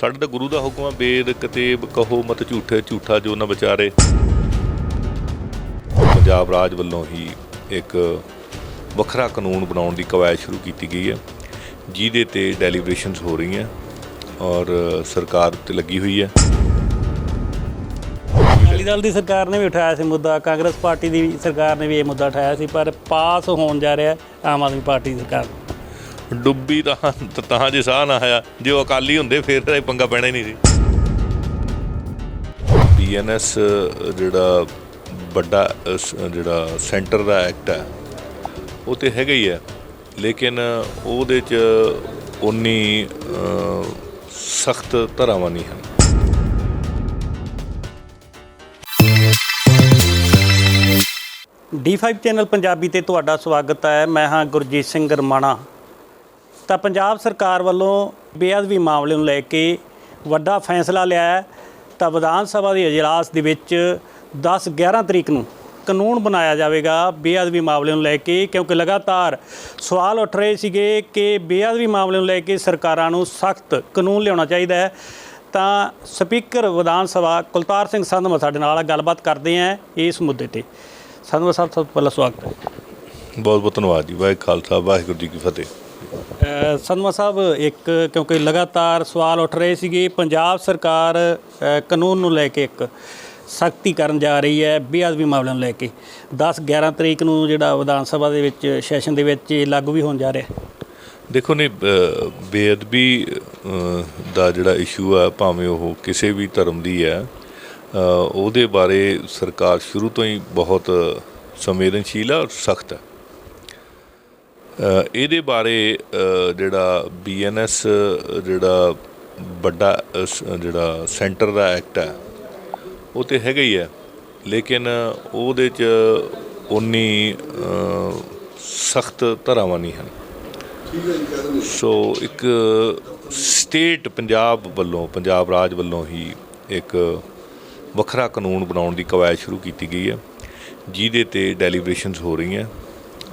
ਸਾਡੇ ਤਾਂ ਗੁਰੂ ਦਾ ਹੁਕਮ ਆ ਬੇਦ ਕਤੇਬ, ਕਹੋ ਮਤ ਝੂਠੇ, ਝੂਠਾ ਜੋ ਨਾ ਵਿਚਾਰੇ। ਪੰਜਾਬ ਰਾਜ ਵੱਲੋਂ ਹੀ ਇੱਕ ਵੱਖਰਾ ਕਾਨੂੰਨ ਬਣਾਉਣ ਦੀ ਕਵਾਇਦ ਸ਼ੁਰੂ ਕੀਤੀ ਗਈ ਹੈ, ਜਿਹਦੇ ਤੇ ਡੈਲੀਬਰੇਸ਼ਨਸ ਹੋ ਰਹੀਆਂ ਔਰ ਸਰਕਾਰ ਤੇ ਲੱਗੀ ਹੋਈ ਹੈ। ਅਕਾਲੀ ਦਲ ਦੀ ਸਰਕਾਰ ਨੇ ਵੀ ਉਠਾਇਆ ਸੀ ਮੁੱਦਾ, ਕਾਂਗਰਸ ਪਾਰਟੀ ਦੀ ਸਰਕਾਰ ਨੇ ਵੀ ਇਹ ਮੁੱਦਾ ਉਠਾਇਆ ਸੀ, ਪਰ ਪਾਸ ਹੋਣ ਜਾ ਰਿਹਾ ਆਮ ਆਦਮੀ ਪਾਰਟੀ ਦੀ ਸਰਕਾਰ। ਡੁੱਬੀ ਤਾਂ ਤਾਂ ਜੇ ਸਾਹ ਨਾ ਆਇਆ ਜੇ ਉਹ ਅਕਾਲੀ ਹੁੰਦੇ ਫਿਰ ਤਾਂ ਇਹ ਪੰਗਾ ਪੈਣਾ ਹੀ ਨਹੀਂ ਸੀ। ਬੀਐਨਐਸ ਜਿਹੜਾ ਵੱਡਾ ਜਿਹੜਾ ਸੈਂਟਰ ਦਾ ਐਕਟ ਹੈ ਉਹ ਤੇ ਹੈਗਾ ਹੀ ਹੈ। ਲੇਕਿਨ ਉਹਦੇ ਚ ਉਨੀ ਸਖਤ ਧਾਰਾਵਾਂ ਨਹੀਂ ਹਨ। D5 ਚੈਨਲ ਪੰਜਾਬੀ ਤੇ ਤੁਹਾਡਾ ਸਵਾਗਤ ਹੈ। ਮੈਂ ਹਾਂ ਗੁਰਜੀਤ ਸਿੰਘ ਗਰਮਾਣਾ। ਤਾਂ ਪੰਜਾਬ ਸਰਕਾਰ ਵੱਲੋਂ ਬੇਅਦਬੀ ਮਾਮਲੇ ਨੂੰ ਲੈ ਕੇ ਵੱਡਾ ਫੈਸਲਾ ਲਿਆ ਹੈ। ਤਾਂ ਵਿਧਾਨ ਸਭਾ ਦੇ ਇਜਲਾਸ ਦੇ ਵਿੱਚ 10 11 ਤਰੀਕ ਨੂੰ ਕਾਨੂੰਨ ਬਣਾਇਆ ਜਾਵੇਗਾ ਬੇਅਦਬੀ ਮਾਮਲੇ ਨੂੰ ਲੈ ਕੇ, ਕਿਉਂਕਿ ਲਗਾਤਾਰ ਸਵਾਲ ਉੱਠ ਰਹੇ ਸੀਗੇ ਕਿ ਬੇਅਦਬੀ ਮਾਮਲੇ ਨੂੰ ਲੈ ਕੇ ਸਰਕਾਰਾਂ ਨੂੰ ਸਖਤ ਕਾਨੂੰਨ ਲਿਆਉਣਾ ਚਾਹੀਦਾ ਹੈ। ਤਾਂ ਸਪੀਕਰ ਵਿਧਾਨ ਸਭਾ ਕੁਲਤਾਰ ਸਿੰਘ ਸੰਧਵਾ ਸਾਡੇ ਨਾਲ ਗੱਲਬਾਤ ਕਰਦੇ ਆਂ ਇਸ ਮੁੱਦੇ ਤੇ। ਸੰਧਵਾ ਸਾਹਿਬ, ਸਭ ਤੋਂ ਪਹਿਲਾਂ ਸਵਾਗਤ ਹੈ। ਬਹੁਤ ਬਹੁਤ ਧੰਨਵਾਦ ਜੀ, ਵਾਹਿਗੁਰੂ ਖਾਲਸਾ, ਵਾਹਿਗੁਰੂ ਜੀ ਕੀ ਫਤਿਹ। ਸੰਧਵਾ ਸਾਹਿਬ ਇੱਕ ਕਿਉਂਕਿ ਲਗਾਤਾਰ ਸਵਾਲ ਉੱਠ ਰਹੇ ਸੀਗੇ ਪੰਜਾਬ ਸਰਕਾਰ ਕਾਨੂੰਨ ਨੂੰ ਲੈ ਕੇ ਇੱਕ ਸਖਤੀ ਕਰਨ ਜਾ ਰਹੀ ਹੈ ਬੇਅਦਬੀ ਮਾਮਲਿਆਂ ਨੂੰ ਲੈ ਕੇ। 10 11 ਤਰੀਕ ਨੂੰ ਜਿਹੜਾ ਵਿਧਾਨ ਸਭਾ ਦੇ ਵਿੱਚ ਸੈਸ਼ਨ ਦੇ ਵਿੱਚ ਇਹ ਲਾਗੂ ਵੀ ਹੋਣ ਜਾ ਰਿਹਾ ਹੈ। ਦੇਖੋ ਨਹੀਂ ਅ, ਬੇਅਦਬੀ ਅ, ਦਾ ਜਿਹੜਾ ਇਸ਼ੂ ਆ ਭਾਵੇਂ ਉਹ ਕਿਸੇ ਵੀ ਧਰਮ ਦੀ ਹੈ ਅ, ਉਹਦੇ ਬਾਰੇ ਸਰਕਾਰ ਸ਼ੁਰੂ ਤੋਂ ਹੀ ਬਹੁਤ ਸੰਵੇਦਨਸ਼ੀਲ ਹੈ ਔਰ ਸਖਤ ਹੈ। ਇਹਦੇ ਬਾਰੇ ਅ, ਜਿਹੜਾ ਬੀਐਨਐਸ ਜਿਹੜਾ ਵੱਡਾ ਜਿਹੜਾ ਸੈਂਟਰ ਦਾ ਐਕਟ ਹੈ ਉਹ ਤੇ ਹੈਗਾ ਹੀ ਹੈ। ਲੇਕਿਨ ਉਹਦੇ ਚ ਉਨੀ ਸਖਤ ਧਾਰਾਵਾਂ ਨਹੀਂ ਹਨ। ਸੋ ਇੱਕ ਸਟੇਟ ਪੰਜਾਬ ਵੱਲੋਂ ਪੰਜਾਬ ਰਾਜ ਵੱਲੋਂ ਹੀ ਇੱਕ ਵੱਖਰਾ ਕਾਨੂੰਨ ਬਣਾਉਣ ਦੀ ਕਵਾਇਦ ਸ਼ੁਰੂ ਕੀਤੀ ਗਈ ਹੈ ਜਿਹਦੇ ਤੇ ਡੈਲੀਬਰੇਸ਼ਨਸ ਹੋ ਰਹੀਆਂ।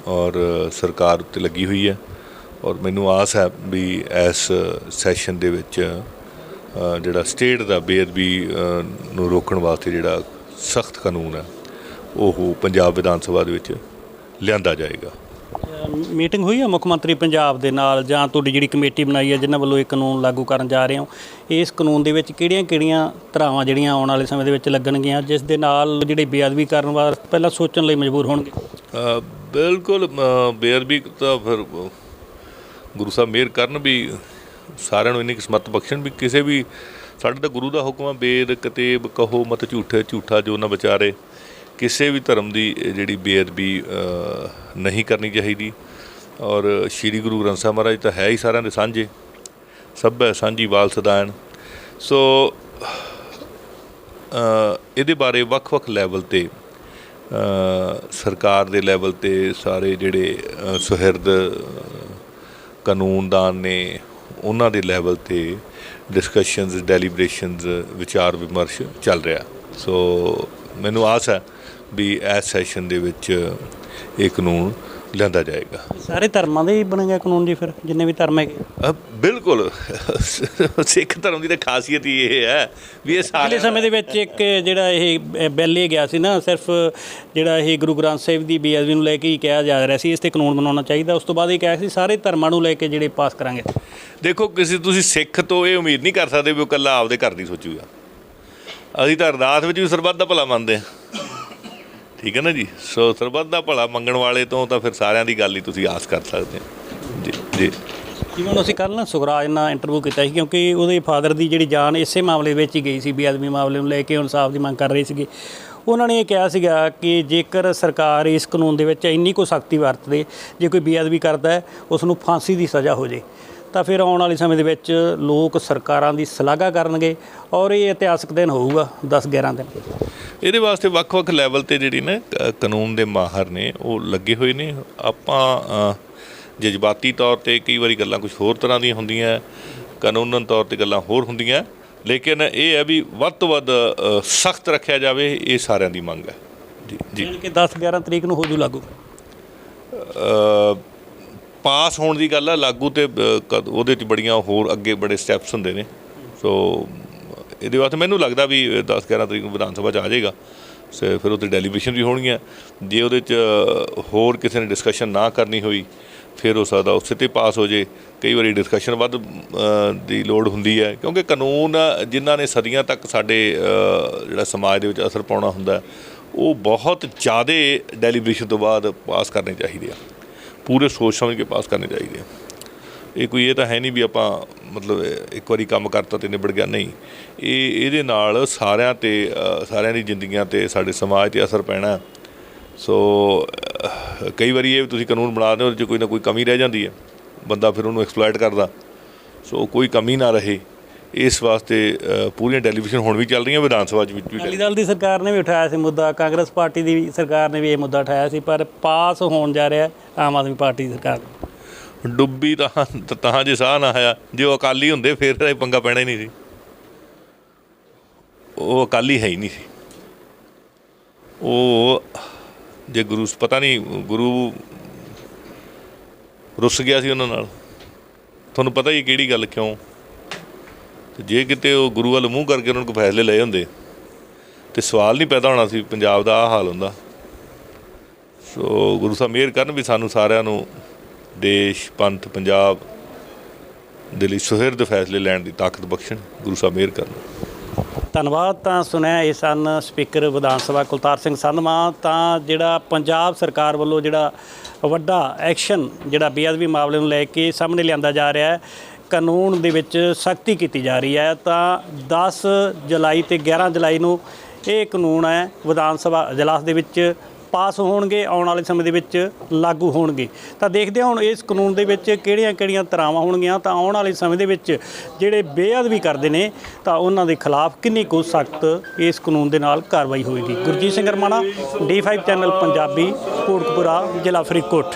ਔਰ ਸਰਕਾਰ ਉੱਤੇ ਲੱਗੀ ਹੋਈ ਹੈ। ਔਰ ਮੈਨੂੰ ਆਸ ਹੈ ਵੀ ਇਸ ਸੈਸ਼ਨ ਦੇ ਵਿੱਚ ਜਿਹੜਾ ਸਟੇਟ ਦਾ ਬੇਅਦਬੀ ਨੂੰ ਰੋਕਣ ਵਾਸਤੇ ਜਿਹੜਾ ਸਖਤ ਕਾਨੂੰਨ ਹੈ ਉਹ ਪੰਜਾਬ ਵਿਧਾਨ ਸਭਾ ਦੇ ਵਿੱਚ ਲਿਆਂਦਾ ਜਾਏਗਾ। ਮੀਟਿੰਗ ਹੋਈ ਹੈ ਮੁੱਖ ਮੰਤਰੀ ਪੰਜਾਬ ਦੇ ਨਾਲ ਜਾਂ ਤੁਹਾਡੀ ਜਿਹੜੀ ਕਮੇਟੀ ਬਣਾਈ ਹੈ ਜਿਨ੍ਹਾਂ ਵੱਲੋਂ ਇਹ ਕਾਨੂੰਨ ਲਾਗੂ ਕਰਨ ਜਾ ਰਹੇ ਹੋ? ਇਸ ਕਾਨੂੰਨ ਦੇ ਵਿੱਚ ਕਿਹੜੀਆਂ-ਕਿਹੜੀਆਂ ਧਰਾਵਾਂ ਜਿਹੜੀਆਂ ਆਉਣ ਵਾਲੇ ਸਮੇਂ ਦੇ ਵਿੱਚ ਲੱਗਣਗੀਆਂ ਜਿਸ ਦੇ ਨਾਲ ਜਿਹੜੇ ਬੇਅਦਬੀ ਕਰਨ ਵਾਲੇ ਪਹਿਲਾਂ ਸੋਚਣ ਲਈ ਮਜਬੂਰ ਹੋਣਗੇ? ਬਿਲਕੁਲ ਬੇਅਦਬੀ ਤਾਂ ਫਿਰ ਗੁਰੂ ਸਾਹਿਬ ਮਿਹਰ ਕਰਨ ਵੀ ਸਾਰਿਆਂ ਨੂੰ ਇੰਨੀ ਕਿਸਮਤ ਬਖਸ਼ਣ ਵੀ ਕਿਸੇ ਵੀ, ਸਾਡੇ ਤਾਂ ਗੁਰੂ ਦਾ ਹੁਕਮ ਆ ਬੇਦ ਕਤੇਬ, ਕਹੋ ਮਤ ਝੂਠੇ, ਝੂਠਾ ਜੋ ਨਾ ਵਿਚਾਰੇ, ਕਿਸੇ ਵੀ ਧਰਮ ਦੀ ਜਿਹੜੀ ਬੇਅਦਬੀ ਨਹੀਂ ਕਰਨੀ ਚਾਹੀਦੀ। ਔਰ ਸ੍ਰੀ ਗੁਰੂ ਗ੍ਰੰਥ ਸਾਹਿਬ ਮਹਾਰਾਜ ਤਾਂ ਹੈ ਹੀ ਸਾਰਿਆਂ ਦੇ ਸਾਂਝੇ, ਸਭੈ ਸਾਂਝੀ ਵਾਲ ਸਦਾਨ ਸੋ ਇਹਦੇ ਬਾਰੇ ਵੱਖ-ਵੱਖ ਲੈਵਲ ਤੇ ਸਰਕਾਰ ਦੇ ਲੈਵਲ ਤੇ ਸਾਰੇ ਜਿਹੜੇ ਸੁਹਿਰਦ ਕਾਨੂੰਨਦਾਨ ਨੇ ਉਹਨਾਂ ਦੇ ਲੈਵਲ ਤੇ ਡਿਸਕਸ਼ਨਸ ਡੈਲੀਬਰੇਸ਼ਨਸ ਵਿਚਾਰ ਵਿਮਰਸ਼ ਚੱਲ ਰਿਹਾ। ਸੋ ਮੈਨੂੰ ਆਸ ਹੈ ਵੀ ਇਸ ਸੈਸ਼ਨ ਦੇ ਵਿੱਚ ਇਹ ਕਾਨੂੰਨ ਲਿਆਂਦਾ ਜਾਏਗਾ। ਸਾਰੇ ਧਰਮਾਂ ਦੇ ਹੀ ਬਣੇਗਾ ਕਾਨੂੰਨ ਜੀ ਫਿਰ ਜਿੰਨੇ ਵੀ ਧਰਮ ਹੈਗੇ। ਬਿਲਕੁਲ। ਸਿੱਖ ਧਰਮ ਦੀ ਤਾਂ ਖਾਸੀਅਤ ਹੀ ਇਹ ਹੈ ਵੀ ਇਹ ਪਿਛਲੇ ਸਾਰੇ ਸਮੇਂ ਦੇ ਵਿੱਚ ਇੱਕ ਜਿਹੜਾ ਇਹ ਬ- ਬਿੱਲ ਇਹ ਗਿਆ ਸੀ ਨਾ ਸਿਰਫ ਜਿਹੜਾ ਇਹ ਗੁਰੂ ਗ੍ਰੰਥ ਸਾਹਿਬ ਦੀ ਬੇਅਦਬੀ ਨੂੰ ਲੈ ਕੇ ਹੀ ਕਿਹਾ ਜਾ ਰਿਹਾ ਸੀ ਇਸ ਤੇ ਕਾਨੂੰਨ ਬਣਾਉਣਾ ਚਾਹੀਦਾ। ਉਸ ਤੋਂ ਬਾਅਦ ਇਹ ਕਿਹਾ ਸੀ ਸਾਰੇ ਧਰਮਾਂ ਨੂੰ ਲੈ ਕੇ ਜਿਹੜੇ ਪਾਸ ਕਰਾਂਗੇ। ਦੇਖੋ ਕਿਸੇ ਤੁਸੀਂ ਸਿੱਖ ਤੋਂ ਇਹ ਉਮੀਦ ਨਹੀਂ ਕਰ ਸਕਦੇ ਵੀ ਉਹ ਇਕੱਲਾ ਆਪਦੇ ਘਰ ਦੀ ਸੋਚੂਗਾ। ਅਸੀਂ ਤਾਂ ਅਰਦਾਸ ਵਿੱਚ ਵੀ ਸਰਬੱਤ ਦਾ ਭਲਾ ਮੰਨਦੇ ਹਾਂ। ਠੀਕ ਹੈ ਨਾ ਜੀ? ਸੋ ਸਰਬੱਤ ਦਾ ਭਲਾ ਮੰਗਣ ਵਾਲੇ ਤੋਂ ਤਾਂ ਫਿਰ ਸਾਰਿਆਂ ਦੀ ਗੱਲ ਹੀ ਤੁਸੀਂ ਆਸ ਕਰ ਸਕਦੇ ਹੋ। ਜੀ ਜੀ। ਜਿਵੇਂ ਹੁਣ ਅਸੀਂ ਕੱਲ ਨਾ ਸੁਖਰਾਜ ਨਾਲ ਇੰਟਰਵਿਊ ਕੀਤਾ ਸੀ, ਕਿਉਂਕਿ ਉਹਦੇ ਫਾਦਰ ਦੀ ਜਿਹੜੀ ਜਾਨ ਇਸੇ ਮਾਮਲੇ ਵਿੱਚ ਹੀ ਗਈ ਸੀ, ਬੇਅਦਬੀ ਮਾਮਲੇ ਨੂੰ ਲੈ ਕੇ ਇਨਸਾਫ ਦੀ ਮੰਗ ਕਰ ਰਹੇ ਸੀਗੇ। ਉਹਨਾਂ ਨੇ ਇਹ ਕਿਹਾ ਸੀਗਾ ਕਿ ਜੇਕਰ ਸਰਕਾਰ ਇਸ ਕਾਨੂੰਨ ਦੇ ਵਿੱਚ ਇੰਨੀ ਕੋ ਸਖਤੀ ਵਰਤਦੇ, ਜੇ ਕੋਈ ਬੇਅਦਬੀ ਕਰਦਾ ਹੈ ਉਸ ਨੂੰ ਫਾਂਸੀ ਦੀ ਸਜ਼ਾ ਹੋ ਜੇ। ਤਾਂ ਫਿਰ ਆਉਣ ਵਾਲੇ ਸਮੇਂ ਦੇ ਵਿੱਚ ਲੋਕ ਸਰਕਾਰਾਂ ਦੀ ਸ਼ਲਾਘਾ ਕਰਨਗੇ ਔਰ ਇਹ ਇਤਿਹਾਸਕ ਦਿਨ ਹੋਊਗਾ 10 11 ਦਿਨ। ਇਹਦੇ ਵਾਸਤੇ ਵੱਖ-ਵੱਖ ਲੈਵਲ ਤੇ ਜਿਹੜੀ ਨਾ ਕਾਨੂੰਨ ਦੇ ਮਾਹਰ ਨੇ ਉਹ ਲੱਗੇ ਹੋਏ ਨੇ। ਆਪਾਂ ਜਜ਼ਬਾਤੀ ਤੌਰ ਤੇ ਕਈ ਵਾਰੀ ਗੱਲਾਂ ਕੁਝ ਹੋਰ ਤਰ੍ਹਾਂ ਦੀਆਂ ਹੁੰਦੀਆਂ ਕਾਨੂੰਨਨ ਤੌਰ ਤੇ ਗੱਲਾਂ ਹੋਰ ਹੁੰਦੀਆਂ ਲੇਕਿਨ ਇਹ ਹੈ ਵੀ ਵੱਧ ਤੋਂ ਵੱਧ ਸਖਤ ਰੱਖਿਆ ਜਾਵੇ ਇਹ ਸਾਰਿਆਂ ਦੀ ਮੰਗ ਹੈ। ਜੀ ਜੀ। ਕਿ 10 11 ਤਰੀਕ ਨੂੰ ਹੋ ਜੂ ਲਾਗੂ। ਅ, ਪਾਸ ਹੋਣ ਦੀ ਗੱਲ ਆ, ਲਾਗੂ ਤੇ ਕਦ- ਉਹਦੇ ਚ ਬੜੀਆਂ ਹੋਰ ਅੱਗੇ ਬੜੇ ਸਟੈਪਸ ਹੁੰਦੇ ਨੇ। ਸੋ ਇਹਦੇ ਵਾਸਤੇ ਮੈਨੂੰ ਲੱਗਦਾ ਵੀ 10 11 ਤਰੀਕ ਨੂੰ ਵਿਧਾਨ ਸਭਾ ਚ ਆ ਜਾਏਗਾ। ਸੋ ਫਿਰ ਉੱਥੇ ਡੈਲੀਬ੍ਰੇਸ਼ਨ ਵੀ ਹੋਣਗੀਆਂ। ਜੇ ਉਹਦੇ ਚ ਹੋਰ ਕਿਸੇ ਨੇ ਡਿਸਕਸ਼ਨ ਨਾ ਕਰਨੀ ਹੋਈ, ਫਿਰ ਹੋ ਸਕਦਾ ਉਸੇ ਤੇ ਪਾਸ ਹੋ ਜੇ। ਕਈ ਵਾਰੀ ਡਿਸਕਸ਼ਨ ਵੱਧ ਦੀ ਲੋੜ ਹੁੰਦੀ ਹੈ। ਕਿਉਂਕਿ ਕਾਨੂੰਨ ਜਿਨ੍ਹਾਂ ਨੇ ਸਦੀਆਂ ਤੱਕ ਸਾਡੇ ਜਿਹੜਾ ਸਮਾਜ ਦੇ ਵਿੱਚ ਅਸਰ ਪਾਉਣਾ ਹੁੰਦਾ, ਉਹ ਬਹੁਤ ਜ਼ਿਆਦਾ ਡੈਲੀਬ੍ਰੇਸ਼ਨ ਤੋਂ ਬਾਅਦ ਪਾਸ ਕਰਨੇ ਚਾਹੀਦੇ ਆ। ਪੂਰੇ ਸੋਚ ਸਮਝ ਕੇ ਪਾਸ ਕਰਨੇ ਚਾਹੀਦੇ ਆ ਇਹ ਕੋਈ ਇਹ ਤਾਂ ਹੈ ਨਹੀਂ ਵੀ ਆਪਾਂ ਮਤਲਬ ਇੱਕ ਵਾਰੀ ਕੰਮ ਕਰਤਾ ਤੇ ਨਿਬੜ ਗਿਆ, ਨਹੀਂ। ਇਹ, ਇਹਦੇ ਨਾਲ ਸਾਰਿਆਂ ਤੇ ਸਾਰਿਆਂ ਦੀ ਜ਼ਿੰਦਗੀਆਂ ਤੇ ਸਾਡੇ ਸਮਾਜ ਤੇ ਅਸਰ ਪੈਣਾ ਸੋ ਕਈ ਵਾਰੀ ਇਹ ਤੁਸੀਂ ਕਾਨੂੰਨ ਬਣਾਦੇ ਹੋ ਉਹਦੇ 'ਚ ਕੋਈ ਨਾ ਕੋਈ ਕਮੀ ਰਹਿ ਜਾਂਦੀ ਹੈ, ਬੰਦਾ ਫਿਰ ਉਹਨੂੰ ਐਕਸਪਲੋਇਟ ਕਰਦਾ। ਸੋ ਕੋਈ ਕਮੀ ਨਾ ਰਹੇ। ਇਸ ਵਾਸਤੇ ਪੂਰੀਆਂ ਟੈਲੀਵਿਜ਼ਨ ਹੁਣ ਵੀ ਚੱਲ ਰਹੀਆਂ ਵਿਧਾਨ ਸਭਾ ਵਿੱਚ ਵੀ ਅਕਾਲੀ ਦਲ ਦੀ ਸਰਕਾਰ ਨੇ ਵੀ ਉਠਾਇਆ ਸੀ ਮੁੱਦਾ ਕਾਂਗਰਸ ਪਾਰਟੀ ਦੀ ਵੀ ਸਰਕਾਰ ਨੇ ਵੀ ਇਹ ਮੁੱਦਾ ਉਠਾਇਆ ਸੀ ਪਰ ਪਾਸ ਹੋਣ ਜਾ ਰਿਹਾ ਆਮ ਆਦਮੀ ਪਾਰਟੀ ਦੀ ਸਰਕਾਰ ਡੁੱਬੀ ਤਾਂ ਤਾਂ ਜੇ ਸਾਹ ਨਾ ਆਇਆ ਜੇ ਉਹ ਅਕਾਲੀ ਹੁੰਦੇ ਫਿਰ ਇਹ ਪੰਗਾ ਪੈਣਾ ਹੀ ਨਹੀਂ ਸੀ। ਉਹ ਅਕਾਲੀ ਹੈ ਹੀ ਨਹੀਂ ਸੀ। ਉਹ ਜੇ ਗੁਰੂ ਪਤਾ ਨਹੀਂ ਗੁਰੂ ਰੁੱਸ ਗਿਆ ਸੀ ਉਹਨਾਂ ਨਾਲ। ਤੁਹਾਨੂੰ ਪਤਾ ਹੀ ਕਿਹੜੀ ਗੱਲ ਕਿਉਂ ਤੇ ਜੇ ਕਿਤੇ ਉਹ ਗੁਰੂ ਵੱਲ ਮੂੰਹ ਕਰਕੇ ਉਹਨਾਂ ਕੋਲ ਫੈਸਲੇ ਲਏ ਹੁੰਦੇ, ਤੇ ਸਵਾਲ ਨਹੀਂ ਪੈਦਾ ਹੋਣਾ ਸੀ, ਪੰਜਾਬ ਦਾ ਆਹ ਹਾਲ ਹੁੰਦਾ। ਸੋ ਗੁਰੂ ਸਾਹਿਬ ਮਿਹਰ ਕਰਨ ਵੀ ਸਾਨੂੰ ਸਾਰਿਆਂ ਨੂੰ ਦੇਸ਼, ਪੰਥ, ਪੰਜਾਬ ਦੇ ਲਈ ਸੁਹਿਰਦ ਫੈਸਲੇ ਲੈਣ ਦੀ ਤਾਕਤ ਬਖਸ਼ਣ, ਗੁਰੂ ਸਾਹਿਬ ਮਿਹਰ ਕਰਨ। ਧੰਨਵਾਦ ਤਾਂ ਸੁਣਿਆ ਇਹ ਸਨ ਸਪੀਕਰ ਵਿਧਾਨ ਸਭਾ ਕੁਲਤਾਰ ਸਿੰਘ ਸੰਧਮਾ ਤਾਂ ਜਿਹੜਾ ਪੰਜਾਬ ਸਰਕਾਰ ਵੱਲੋਂ ਜਿਹੜਾ ਵੱਡਾ ਐਕਸ਼ਨ, ਜਿਹੜਾ ਬੇਅਦਬੀ ਮਾਮਲੇ ਨੂੰ ਲੈ ਕੇ ਸਾਹਮਣੇ ਲਿਆਂਦਾ ਜਾ ਰਿਹਾ ਹੈ ਕਾਨੂੰਨ ਦੇ ਵਿੱਚ ਸਖਤੀ ਕੀਤੀ ਜਾ ਰਹੀ ਹੈ, ਤਾਂ 10 ਜੁਲਾਈ ਤੇ 11 ਜੁਲਾਈ ਨੂੰ ਇਹ ਕਾਨੂੰਨ ਹੈ, ਵਿਧਾਨ ਸਭਾ ਇਜਲਾਸ ਦੇ ਵਿੱਚ ਪਾਸ ਹੋਣਗੇ, ਆਉਣ ਵਾਲੇ ਸਮੇਂ ਦੇ ਵਿੱਚ ਲਾਗੂ ਹੋਣਗੇ। ਤਾਂ ਦੇਖਦੇ ਹਾਂ ਹੁਣ ਇਸ ਕਾਨੂੰਨ ਦੇ ਵਿੱਚ ਕਿਹੜੀਆਂ-ਕਿਹੜੀਆਂ ਤਰਾਵਾਂ ਹੋਣਗੀਆਂ, ਤਾਂ ਆਉਣ ਵਾਲੇ ਸਮੇਂ ਦੇ ਵਿੱਚ ਜਿਹੜੇ ਬੇਅਦਬੀ ਕਰਦੇ ਨੇ, ਤਾਂ ਉਹਨਾਂ ਦੇ ਖਿਲਾਫ ਕਿੰਨੀ ਕੁ ਸਖਤ ਇਸ ਕਾਨੂੰਨ ਦੇ ਨਾਲ ਕਾਰਵਾਈ ਹੋਏਗੀ। ਗੁਰਜੀਤ ਸਿੰਘ ਰਮਾਣਾ D5 ਚੈਨਲ, ਪੰਜਾਬੀ ਕੋਟਕਪੁਰਾ ਜ਼ਿਲ੍ਹਾ ਫਰੀਦਕੋਟ।